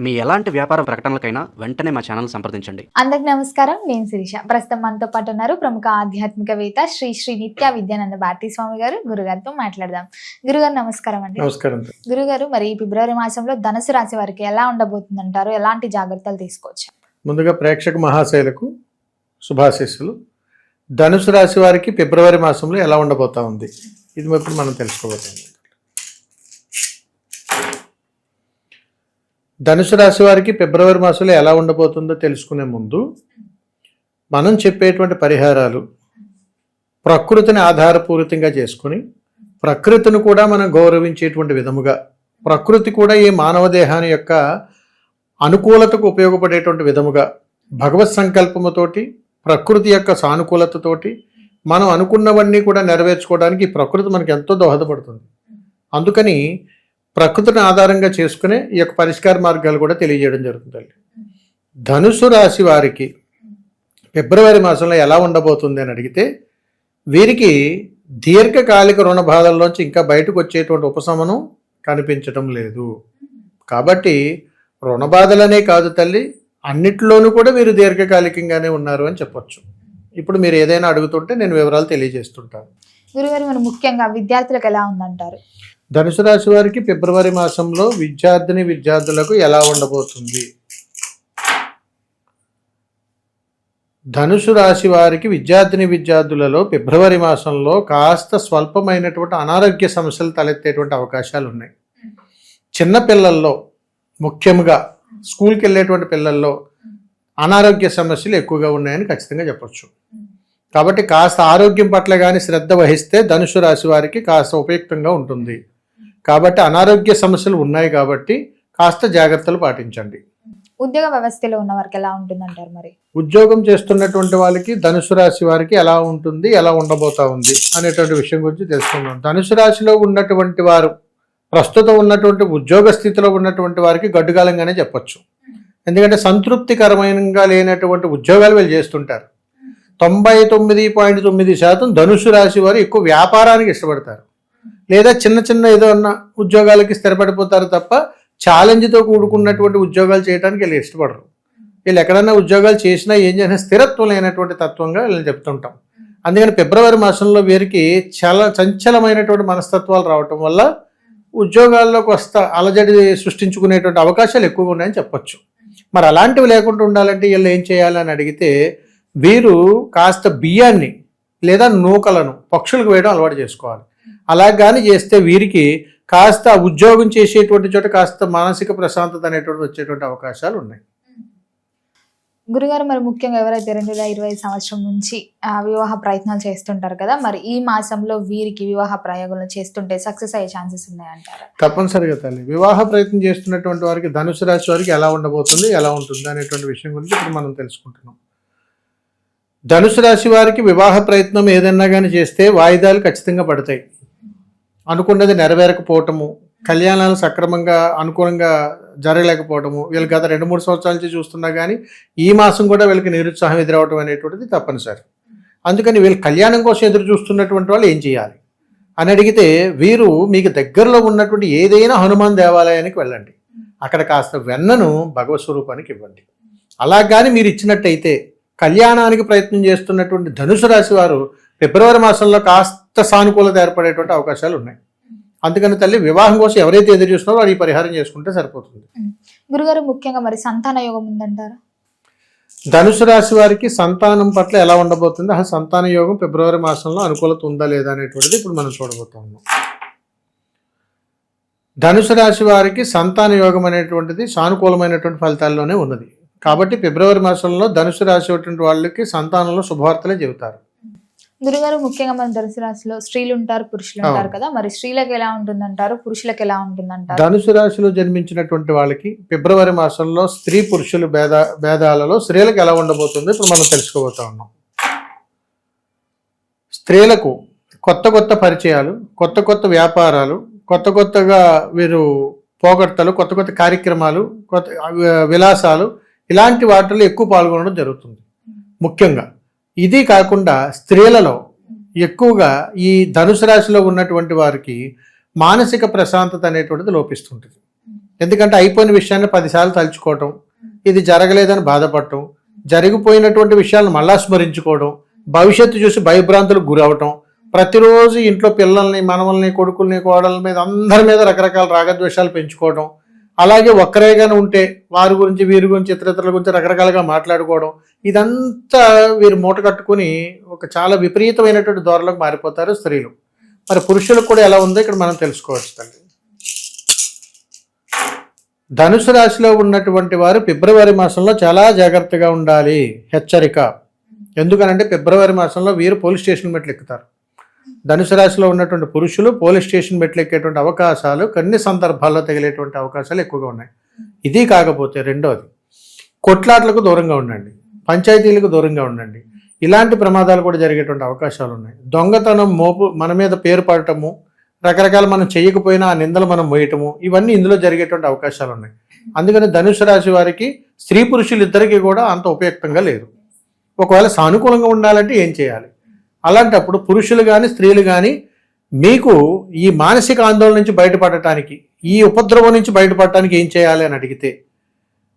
మీ ఎలాంటి వ్యాపార ప్రకటనలకైనా వెంటనే మా ఛానల్ సంప్రదించండి. అందరికి నమస్కారం నేను శిరీష. ప్రస్తుతం మనతో పాటు ఉన్నారు ప్రముఖ ఆధ్యాత్మికవేత్త శ్రీ శ్రీ నిత్య విద్యానంద భారతీ స్వామి గారు. గురుగారితో మాట్లాడదాం. గురుగారు నమస్కారం అండి. నమస్కారం. గురుగారు మరి ఈ ఫిబ్రవరి మాసంలో ధనుసు రాశి వారికి ఎలా ఉండబోతుందంటారు? ఎలాంటి జాగ్రత్తలు తీసుకోవచ్చు? ముందుగా ప్రేక్షక మహాశైలకు శుభాశీస్సులు. ధనుసు రాశి వారికి ఫిబ్రవరి మాసంలో ఎలా ఉండబోతా ఉంది? ఇది ఇప్పుడు మనం తెలుసుకోబోతున్నాం. ధనుసు రాశి వారికి ఫిబ్రవరి మాసంలో ఎలా ఉండబోతుందో తెలుసుకునే ముందు మనం చెప్పేటువంటి పరిహారాలు ప్రకృతిని ఆధారపూరితంగా చేసుకుని ప్రకృతిని కూడా మనం గౌరవించేటువంటి విధముగా ప్రకృతి కూడా ఈ మానవ దేహాన్ని యొక్క అనుకూలతకు ఉపయోగపడేటువంటి విధముగా భగవత్ సంకల్పముతోటి ప్రకృతి యొక్క సానుకూలతతోటి మనం అనుకున్నవన్నీ కూడా నెరవేర్చుకోవడానికి ప్రకృతి మనకి ఎంతో దోహదపడుతుంది. అందుకని ప్రకృతిని ఆధారంగా చేసుకునే ఈ యొక్క పరిష్కార మార్గాలు కూడా తెలియజేయడం జరుగుతుంది ధనుసు రాశి వారికి ఫిబ్రవరి మాసంలో ఎలా ఉండబోతుంది అని అడిగితే వీరికి దీర్ఘకాలిక రుణ బాధల్లోంచి ఇంకా బయటకు వచ్చేటువంటి ఉపశమనం కనిపించడం లేదు. కాబట్టి రుణ బాధలనే కాదు తల్లి అన్నిట్లోనూ కూడా మీరు దీర్ఘకాలికంగానే ఉన్నారు అని చెప్పొచ్చు. ఇప్పుడు మీరు ఏదైనా అడుగుతుంటే నేను వివరాలు తెలియజేస్తుంటాను. గురుగారు మరి ముఖ్యంగా విద్యార్థులకు ఎలా ఉందంటారు? ధనుసు రాశి వారికి ఫిబ్రవరి మాసంలో విద్యార్థిని విద్యార్థులకు ఎలా ఉండబోతుంది? ధనుసు రాశి వారికి విద్యార్థిని విద్యార్థులలో ఫిబ్రవరి మాసంలో కాస్త స్వల్పమైనటువంటి అనారోగ్య సమస్యలు తలెత్తేటువంటి అవకాశాలు ఉన్నాయి. చిన్న పిల్లల్లో ముఖ్యంగా స్కూల్కి వెళ్ళేటువంటి పిల్లల్లో అనారోగ్య సమస్యలు ఎక్కువగా ఉన్నాయని ఖచ్చితంగా చెప్పచ్చు. కాబట్టి కాస్త ఆరోగ్యం పట్ల కానీ శ్రద్ధ వహిస్తే ధనుసు రాశి వారికి కాస్త ఉపయుక్తంగా ఉంటుంది. కాబట్టి అనారోగ్య సమస్యలు ఉన్నాయి కాబట్టి కాస్త జాగ్రత్తలు పాటించండి. ఉద్యోగ వ్యవస్థలో ఉన్న వారికి ఎలా ఉంటుందంటారు మరి? ఉద్యోగం చేస్తున్నటువంటి వాళ్ళకి ధనుసు రాశి వారికి ఎలా ఉంటుంది ఎలా ఉండబోతా ఉంది అనేటువంటి విషయం గురించి తెలుసుకుందాం. ధనుసు రాశిలో ఉన్నటువంటి వారు ప్రస్తుతం ఉన్నటువంటి ఉద్యోగ స్థితిలో ఉన్నటువంటి వారికి గడ్డుకాలంగానే చెప్పొచ్చు. ఎందుకంటే సంతృప్తికరమైనగా లేనటువంటి ఉద్యోగాలు వీళ్ళు చేస్తుంటారు. తొంభై తొమ్మిది పాయింట్ తొమ్మిది శాతం ధనుసు రాశి వారు ఎక్కువ వ్యాపారానికి ఇష్టపడతారు. లేదా చిన్న చిన్న ఏదన్నా ఉద్యోగాలకి స్థిరపడిపోతారు తప్ప ఛాలెంజ్తో కూడుకున్నటువంటి ఉద్యోగాలు చేయడానికి వీళ్ళు ఇష్టపడరు. వీళ్ళు ఎక్కడన్నా ఉద్యోగాలు చేసినా ఏం చేసినా స్థిరత్వం లేనటువంటి తత్వంగా వీళ్ళని చెప్తుంటాం. అందుకని ఫిబ్రవరి మాసంలో వీరికి చాలా చంచలమైనటువంటి మనస్తత్వాలు రావటం వల్ల ఉద్యోగాల్లోకి వస్తా అలజడి సృష్టించుకునేటువంటి అవకాశాలు ఎక్కువగా ఉన్నాయని చెప్పొచ్చు. మరి అలాంటివి లేకుండా ఉండాలంటే వీళ్ళు ఏం చేయాలని అడిగితే వీరు కాస్త బియ్యాన్ని లేదా నూకలను పక్షులకు వేయడం అలవాటు చేసుకోవాలి. అలా కానీ చేస్తే వీరికి కాస్త ఉద్యోగం చేసేటువంటి చోట కాస్త మానసిక ప్రశాంతత అనేటువంటి వచ్చేటువంటి అవకాశాలు ఉన్నాయి. గురుగారు మరి ముఖ్యంగా ఎవరైతే రెండు వేల ఇరవై సంవత్సరం నుంచి వివాహ ప్రయత్నాలు చేస్తుంటారు కదా మరి ఈ మాసంలో వీరికి వివాహ ప్రయోగాలు చేస్తుంటే సక్సెస్ అయ్యే ఛాన్సెస్ ఉన్నాయంటారా? తప్పనిసరిగా తల్లి. వివాహ ప్రయత్నం చేస్తున్నటువంటి వారికి ధనుసు రాశి వారికి ఎలా ఉండబోతుంది ఎలా ఉంటుంది అనేటువంటి విషయం గురించి ఇప్పుడు మనం తెలుసుకుంటున్నాం. ధనుసు రాశి వారికి వివాహ ప్రయత్నం ఏదన్నా కానీ చేస్తే వాయిదాలు ఖచ్చితంగా పడతాయి. అనుకున్నది నెరవేరకపోవటము కళ్యాణాలు సక్రమంగా అనుకూలంగా జరగలేకపోవటము వీళ్ళు గత రెండు మూడు సంవత్సరాల నుంచి చూస్తున్నా కానీ ఈ మాసం కూడా వీళ్ళకి నిరుత్సాహం ఎదురవటం అనేటువంటిది తప్పనిసరి. అందుకని వీళ్ళు కళ్యాణం కోసం ఎదురు చూస్తున్నటువంటి వాళ్ళు ఏం చేయాలి? అని అడిగితే వీరు మీకు దగ్గరలో ఉన్నటువంటి ఏదైనా హనుమాన్ దేవాలయానికి వెళ్ళండి. అక్కడ కాస్త వెన్నను భగవత్ స్వరూపానికి ఇవ్వండి. అలా కానీ మీరు ఇచ్చినట్టయితే కళ్యాణానికి ప్రయత్నం చేస్తున్నటువంటి ధనుసు రాశి వారు ఫిబ్రవరి మాసంలో కాస్త సానుకూలత ఏర్పడేటువంటి అవకాశాలు ఉన్నాయి. అందుకని తల్లి వివాహం కోసం ఎవరైతే ఎదురు చూస్తున్నారో వారు ఈ పరిహారం చేసుకుంటే సరిపోతుంది. గురుగారు ముఖ్యంగా మరి సంతాన యోగం ఉందంటారా? ధనుసు రాశి వారికి సంతానం పట్ల ఎలా ఉండబోతుంది? ఆ సంతాన యోగం ఫిబ్రవరి మాసంలో అనుకూలత ఉందా లేదా అనేటువంటిది ఇప్పుడు మనం చూడబోతా ఉన్నాం. ధనుసు రాశి వారికి సంతాన యోగం అనేటువంటిది సానుకూలమైనటువంటి ఫలితాల్లోనే ఉన్నది. కాబట్టి ఫిబ్రవరి మాసంలో ధనుసు రాశి ఉన్నటువంటి వాళ్ళకి సంతానంలో శుభవార్తలే చెబుతారు. గురుగారు ముఖ్యంగా మన ధనుసు రాశిలో స్త్రీలు ఉంటారు పురుషులు ఉంటారు. కదా. మరి స్త్రీలకు ఎలా ఉంటుందంటారు? పురుషులకు ఎలా ఉంటుందంటారు? ధనుసు రాశిలో జన్మించినటువంటి వాళ్ళకి ఫిబ్రవరి మాసంలో స్త్రీ పురుషులు భేద భేదాలలో స్త్రీలకు ఎలా ఉండబోతుందో? ఇప్పుడు మనం తెలుసుకోబోతా ఉన్నాం. స్త్రీలకు కొత్త కొత్త పరిచయాలు కొత్త కొత్త వ్యాపారాలు కొత్త కొత్తగా వీరు పోగొడతలు కొత్త కొత్త కార్యక్రమాలు కొత్త విలాసాలు ఇలాంటి వాటిలో ఎక్కువ పాల్గొనడం జరుగుతుంది. ముఖ్యంగా ఇది కాకుండా స్త్రీలలో ఎక్కువగా ఈ ధనుసు రాశిలో ఉన్నటువంటి వారికి మానసిక ప్రశాంతత అనేటువంటిది లోపిస్తుంటుంది. ఎందుకంటే అయిపోయిన విషయాన్ని పదిసార్లు తలుచుకోవటం ఇది జరగలేదని బాధపడటం జరిగిపోయినటువంటి విషయాలను మళ్ళా స్మరించుకోవడం భవిష్యత్తు చూసి భయభ్రాంతులకు గురవటం ప్రతిరోజు ఇంట్లో పిల్లల్ని మనవల్ని కొడుకుల్ని కోడల మీద అందరి మీద రకరకాల రాగద్వేషాలు పెంచుకోవడం అలాగే ఒక్కరేగానే ఉంటే వారి గురించి వీరి గురించి ఇతరితరుల గురించి రకరకాలుగా మాట్లాడుకోవడం ఇదంతా వీరు మూట కట్టుకుని ఒక చాలా విపరీతమైనటువంటి ధోరణిలోకి మారిపోతారు స్త్రీలు. మరి పురుషులకు కూడా ఎలా ఉందో ఇక్కడ మనం తెలుసుకోవచ్చు తల్లి. ధనుసు రాశిలో ఉన్నటువంటి వారు ఫిబ్రవరి మాసంలో చాలా జాగ్రత్తగా ఉండాలి. హెచ్చరిక. ఎందుకనంటే ఫిబ్రవరి మాసంలో వీరు పోలీస్ స్టేషన్ మెట్లు ఎక్కుతారు. ధనుసు రాశిలో ఉన్నటువంటి పురుషులు పోలీస్ స్టేషన్ మెట్లెక్కేటువంటి అవకాశాలు కొన్ని సందర్భాల్లో తగిలేటువంటి అవకాశాలు ఎక్కువగా ఉన్నాయి. ఇది కాకపోతే రెండవది కొట్లాట్లకు దూరంగా ఉండండి పంచాయతీలకు దూరంగా ఉండండి. ఇలాంటి ప్రమాదాలు కూడా జరిగేటువంటి అవకాశాలు ఉన్నాయి. దొంగతనం మోపు మన మీద పేరు పడటము రకరకాల మనం చేయకపోయినా ఆ నిందలు మనం మోయటము ఇవన్నీ ఇందులో జరిగేటువంటి అవకాశాలు ఉన్నాయి. అందుకని ధనుసు రాశి వారికి స్త్రీ పురుషులు ఇద్దరికీ కూడా అంత ఉపయుక్తంగా లేదు. ఒకవేళ సానుకూలంగా ఉండాలంటే ఏం చేయాలి? అలాంటప్పుడు పురుషులు కానీ స్త్రీలు కానీ మీకు ఈ మానసిక ఆందోళన నుంచి బయటపడటానికి ఈ ఉపద్రవం నుంచి బయటపడటానికి ఏం చేయాలి అని అడిగితే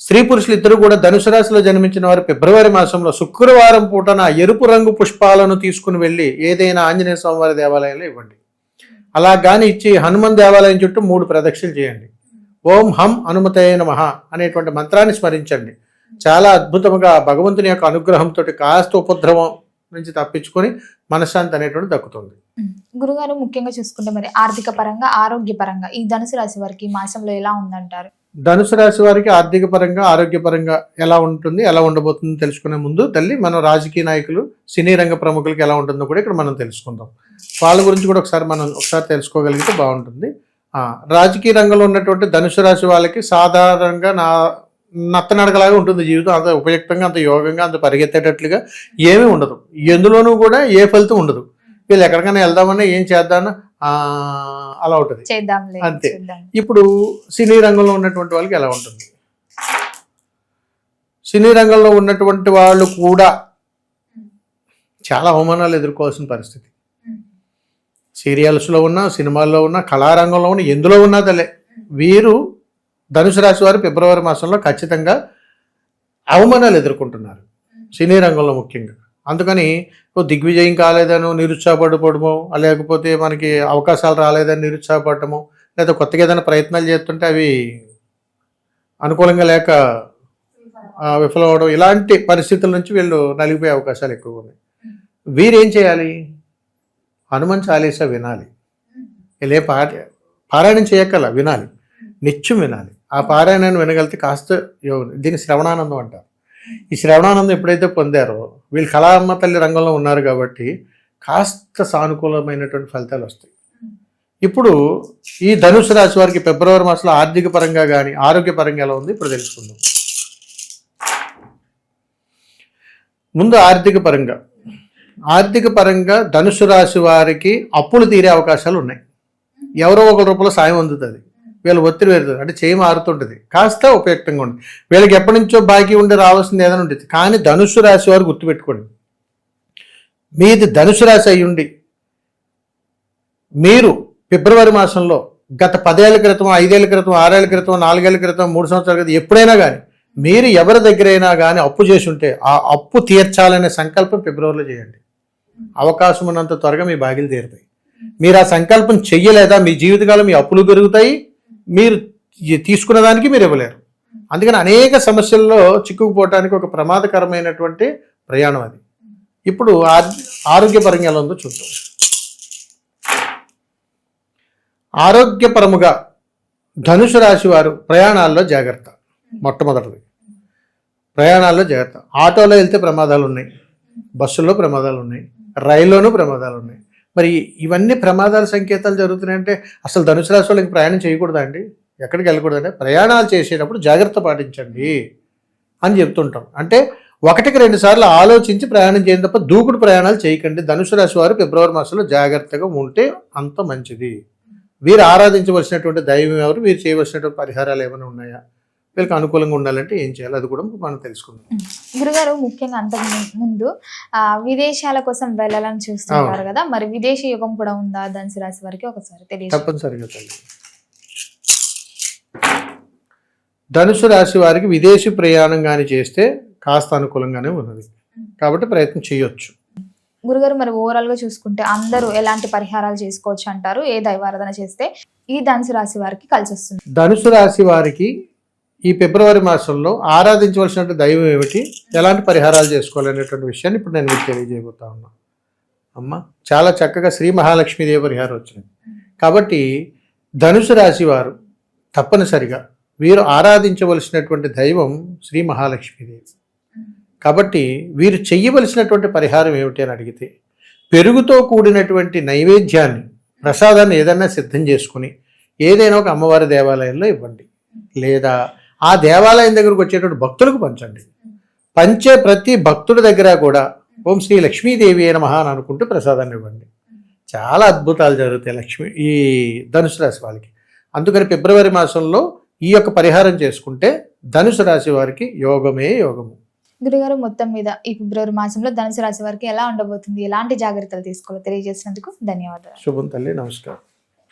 స్త్రీ పురుషులు ఇద్దరు కూడా ధనుసు రాశిలో జన్మించిన వారు ఫిబ్రవరి మాసంలో శుక్రవారం పూటన ఎరుపు రంగు పుష్పాలను తీసుకుని వెళ్ళి ఏదైనా ఆంజనేయ స్వామివారి దేవాలయంలో ఇవ్వండి. అలా కానీ ఇచ్చి హనుమాన్ దేవాలయం చుట్టూ మూడు ప్రదక్షిణలు చేయండి. ఓం హం అనుమతైన నమః అనేటువంటి మంత్రాన్ని స్మరించండి. చాలా అద్భుతంగా భగవంతుని యొక్క అనుగ్రహంతో కాస్త ఉపద్రవం నుంచి తప్పించుకొని మనశ్శాంతి అనేటువంటి దక్కుతుంది. గురుగారు ముఖ్యంగా చూసుకుంటే మరి ఆర్థిక పరంగా ఆరోగ్య పరంగా ఈ ధనుసు రాశి వారికి మాసంలో ఎలా ఉందంటారు? ధనుసు రాశి వారికి ఆర్థిక పరంగా ఆరోగ్యపరంగా ఎలా ఉంటుంది ఎలా ఉండబోతుందో తెలుసుకునే ముందు తల్లి మనం రాజకీయ నాయకులు సినీ రంగ ప్రముఖులకి ఎలా ఉంటుందో కూడా ఇక్కడ మనం తెలుసుకుందాం. వాళ్ళ గురించి కూడా ఒకసారి మనం ఒకసారి తెలుసుకోగలిగితే బాగుంటుంది. రాజకీయ రంగంలో ఉన్నటువంటి ధనుసు రాశి వాళ్ళకి సాధారణంగా నా నత్తనడకలాగా ఉంటుంది జీవితం. అంత ఉపయుక్తంగా అంత యోగంగా అంత పరిగెత్తేటట్లుగా ఏమీ ఉండదు. ఎందులోనూ కూడా ఏ ఫలితం ఉండదు. వీళ్ళు ఎక్కడికైనా వెళ్దామన్నా ఏం చేద్దామన్నా అలా ఉంటుంది. అంతే. ఇప్పుడు సినీ రంగంలో ఉన్నటువంటి వాళ్ళకి ఎలా ఉంటుంది? సినీ రంగంలో ఉన్నటువంటి వాళ్ళు కూడా చాలా అవమానాలు ఎదుర్కోవాల్సిన పరిస్థితి. సీరియల్స్లో ఉన్నా సినిమాల్లో ఉన్నా కళారంగంలో ఉన్న ఎందులో ఉన్నా తలే. వీరు ధనుసు రాశి వారు ఫిబ్రవరి మాసంలో ఖచ్చితంగా అవమానాలు ఎదుర్కొంటున్నారు. సినీ రంగంలో ముఖ్యంగా. అందుకని ఓ దిగ్విజయం కాలేదనో నిరుత్సాహపడిపోవడము లేకపోతే మనకి అవకాశాలు రాలేదని నిరుత్సాహపడటము లేదా కొత్తగా ఏదైనా ప్రయత్నాలు చేస్తుంటే అవి అనుకూలంగా లేక విఫలం విఫలమవడం ఇలాంటి పరిస్థితుల నుంచి వీళ్ళు నలిగిపోయే అవకాశాలు ఎక్కువగా ఉన్నాయి. వీరేం చేయాలి? హనుమాన్ చాలీసా వినాలి. ఇలా పారాయణం చేయక్కల వినాలి. నిత్యం వినాలి. ఆ పారాయణాన్ని వినగలిగితే కాస్త యోగం. దీన్ని శ్రవణానందం అంటారు. ఈ శ్రవణానందం ఎప్పుడైతే పొందారో వీళ్ళు కళామ్మ తల్లి రంగంలో ఉన్నారు కాబట్టి కాస్త సానుకూలమైనటువంటి ఫలితాలు వస్తాయి. ఇప్పుడు ఈ ధనుసు రాశి వారికి ఫిబ్రవరి మాసంలో ఆర్థిక పరంగా కానీ ఆరోగ్య పరంగా ఎలా ఉంది? ఇప్పుడు తెలుసుకుందాం. ముందు ఆర్థిక పరంగా. ఆర్థిక పరంగా ధనుసు రాశి వారికి అప్పులు తీరే అవకాశాలు ఉన్నాయి. ఎవరో ఒక రూపంలో సాయం అందుతుంది. వీళ్ళు ఒత్తిడి పెడుతుంది అంటే చేయి మారుతుంటుంది. కాస్త ఉపయుక్తంగా ఉంది వీళ్ళకి ఎప్పటి నుంచో బాకీ ఉండి రావాల్సింది ఏదైనా ఉంటుంది. కానీ ధనుసు రాశి వారు గుర్తుపెట్టుకోండి. మీది ధనుసు రాశి అయ్యుండి మీరు ఫిబ్రవరి మాసంలో గత పదేళ్ళ క్రితం ఐదేళ్ళ క్రితం ఆరేళ్ళ క్రితం నాలుగేళ్ళ క్రితం మూడు సంవత్సరాల క్రితం ఎప్పుడైనా కానీ మీరు ఎవరి దగ్గరైనా కానీ అప్పు చేసి ఉంటే ఆ అప్పు తీర్చాలనే సంకల్పం ఫిబ్రవరిలో చేయండి. అవకాశం ఉన్నంత త్వరగా మీ బాగిలు తీరుతాయి. మీరు ఆ సంకల్పం చెయ్యలేదా? మీ జీవితకాలం మీ అప్పులు పెరుగుతాయి. మీరు తీసుకున్న దానికి మీరు ఇవ్వలేరు. అందుకని అనేక సమస్యల్లో చిక్కుకుపోవటానికి ఒక ప్రమాదకరమైనటువంటి ప్రయాణం అది. ఇప్పుడు ఆరోగ్యపరంగా ఎలా ఉందో చూద్దాం. ఆరోగ్యపరముగా ధనుసు రాశి వారు ప్రయాణాల్లో జాగ్రత్త మొట్టమొదటిది. ప్రయాణాల్లో జాగ్రత్త. ఆటోలో వెళ్తే ప్రమాదాలు ఉన్నాయి. బస్సుల్లో ప్రమాదాలు ఉన్నాయి. రైల్లోనూ ప్రమాదాలు ఉన్నాయి. మరి ఇవన్నీ ప్రమాదాల సంకేతాలు జరుగుతున్నాయంటే అసలు ధనుసు రాశి వాళ్ళకి ప్రయాణం చేయకూడదా అండి? ఎక్కడికి వెళ్ళకూడదంటే ప్రయాణాలు చేసేటప్పుడు జాగ్రత్త పాటించండి అని చెప్తుంటాం. అంటే ఒకటికి రెండు సార్లు ఆలోచించి ప్రయాణం చేయడం తప్ప దూకుడు ప్రయాణాలు చేయకండి. ధనుసు రాశి వారు ఫిబ్రవరి మాసంలో జాగ్రత్తగా ఉంటే అంత మంచిది. వీరు ఆరాధించవలసినటువంటి దైవం ఎవరు? వీరు చేయవలసినటువంటి పరిహారాలు ఏమైనా ఉన్నాయా? వీళ్ళకి అనుకూలంగా ఉండాలంటే ఏం చేయాలి? అది కూడా మనం తెలుసుకుందాం. గురుగారు ముఖ్యంగా అంతకు ముందు ఆ విదేశాల కోసం వెళ్ళాలని చూస్తుంటారు కదా మరి విదేశీ యుగం కూడా ఉందా? ధనుసు రాశి వారికి ఒకసారి తెలియదు తప్పనిసరిగా ధనుసు రాశి వారికి విదేశీ ప్రయాణం కానీ చేస్తే కాస్త అనుకూలంగానే ఉన్నది. కాబట్టి ప్రయత్నం చేయొచ్చు. గురుగారు మరి ఓవరాల్గా చూసుకుంటే అందరూ ఎలాంటి పరిహారాలు చేసుకోవచ్చు అంటారు? ఏ దైవారాధన చేస్తే ఈ ధనుసు రాశి వారికి కలిసి వస్తుంది ధనుసు రాశి వారికి ఈ ఫిబ్రవరి మాసంలో ఆరాధించవలసిన దైవం ఏమిటి? ఎలాంటి పరిహారాలు చేసుకోవాలనేటువంటి విషయాన్ని ఇప్పుడు నేను మీకు తెలియజేయబోతా ఉన్నా. అమ్మ చాలా చక్కగా శ్రీ మహాలక్ష్మీదేవి పరిహారం వచ్చింది. కాబట్టి ధనుసు రాశి వారు తప్పనిసరిగా వీరు ఆరాధించవలసినటువంటి దైవం శ్రీ మహాలక్ష్మీదేవి కాబట్టి వీరు చెయ్యవలసినటువంటి పరిహారం ఏమిటి అని అడిగితే పెరుగుతో కూడినటువంటి నైవేద్యాన్ని ప్రసాదాన్ని ఏదైనా సిద్ధం చేసుకుని ఏదైనా ఒక అమ్మవారి దేవాలయంలో ఇవ్వండి. లేదా ఆ దేవాలయం దగ్గరకు వచ్చేటువంటి భక్తులకు పంచండి. పంచే ప్రతి భక్తుడి దగ్గర కూడా ఓం శ్రీ లక్ష్మీదేవి అయిన మహా అని అనుకుంటూ ప్రసాదాన్ని ఇవ్వండి. చాలా అద్భుతాలు జరుగుతాయి లక్ష్మి ఈ ధనుసు రాశి వాళ్ళకి అందుకని ఫిబ్రవరి మాసంలో ఈ యొక్క పరిహారం చేసుకుంటే ధనుసు రాశి వారికి యోగమే యోగము. గురుగారు మొత్తం మీద ఈ ఫిబ్రవరి మాసంలో ధనుసు రాశి వారికి ఎలా ఉండబోతుంది? ఎలాంటి జాగ్రత్తలు తీసుకోవాలో తెలియజేసినందుకు ధన్యవాదాలు. శుభం తల్లి నమస్కారం.